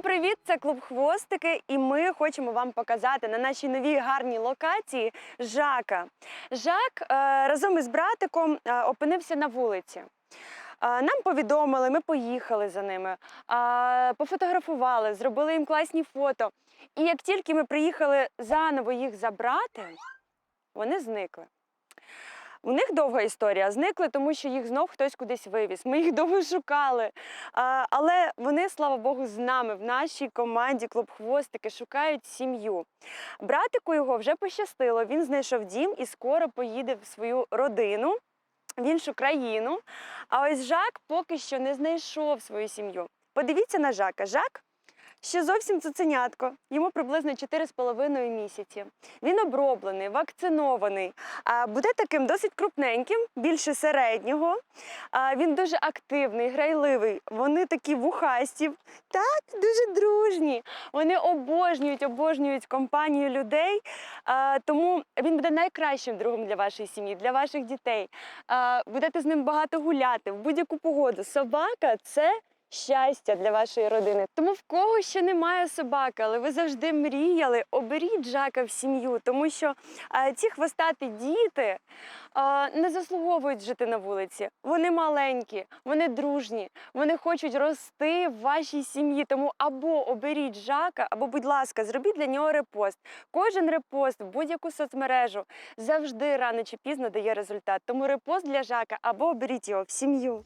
Всім привіт! Це клуб Хвостики, і ми хочемо вам показати на нашій новій гарній локації Жака. Жак е, разом із братиком е, опинився на вулиці. Е, Нам повідомили, ми поїхали за ними, пофотографували, зробили їм класні фото. І як тільки ми приїхали заново їх забрати, вони зникли. У них довга історія. Зникли, тому що їх знов хтось кудись вивіз. Ми їх довго шукали. А, але вони, слава Богу, з нами в нашій команді Клуб Хвостики шукають сім'ю. Братику його вже пощастило. Він знайшов дім і скоро поїде в свою родину. В іншу країну. А ось Жак поки що не знайшов свою сім'ю. Подивіться на Жака. Жак ще зовсім цуценятко. Йому приблизно 4,5 місяці. Він оброблений, вакцинований. Буде таким досить крупненьким, більше середнього. Він дуже активний, грайливий. Вони такі вухасті, так, дуже дружні. Вони обожнюють, обожнюють компанію людей. Тому він буде найкращим другом для вашої сім'ї, для ваших дітей. Будете з ним багато гуляти в будь-яку погоду. Собака це. Щастя для вашої родини. Тому в кого ще немає собаки, але ви завжди мріяли, оберіть Жака в сім'ю, тому що е, ці хвостаті діти е, не заслуговують жити на вулиці. Вони маленькі, вони дружні, вони хочуть рости в вашій сім'ї. Тому або оберіть Жака, або, будь ласка, зробіть для нього репост. Кожен репост в будь-яку соцмережу завжди рано чи пізно дає результат. Тому репост для Жака або оберіть його в сім'ю.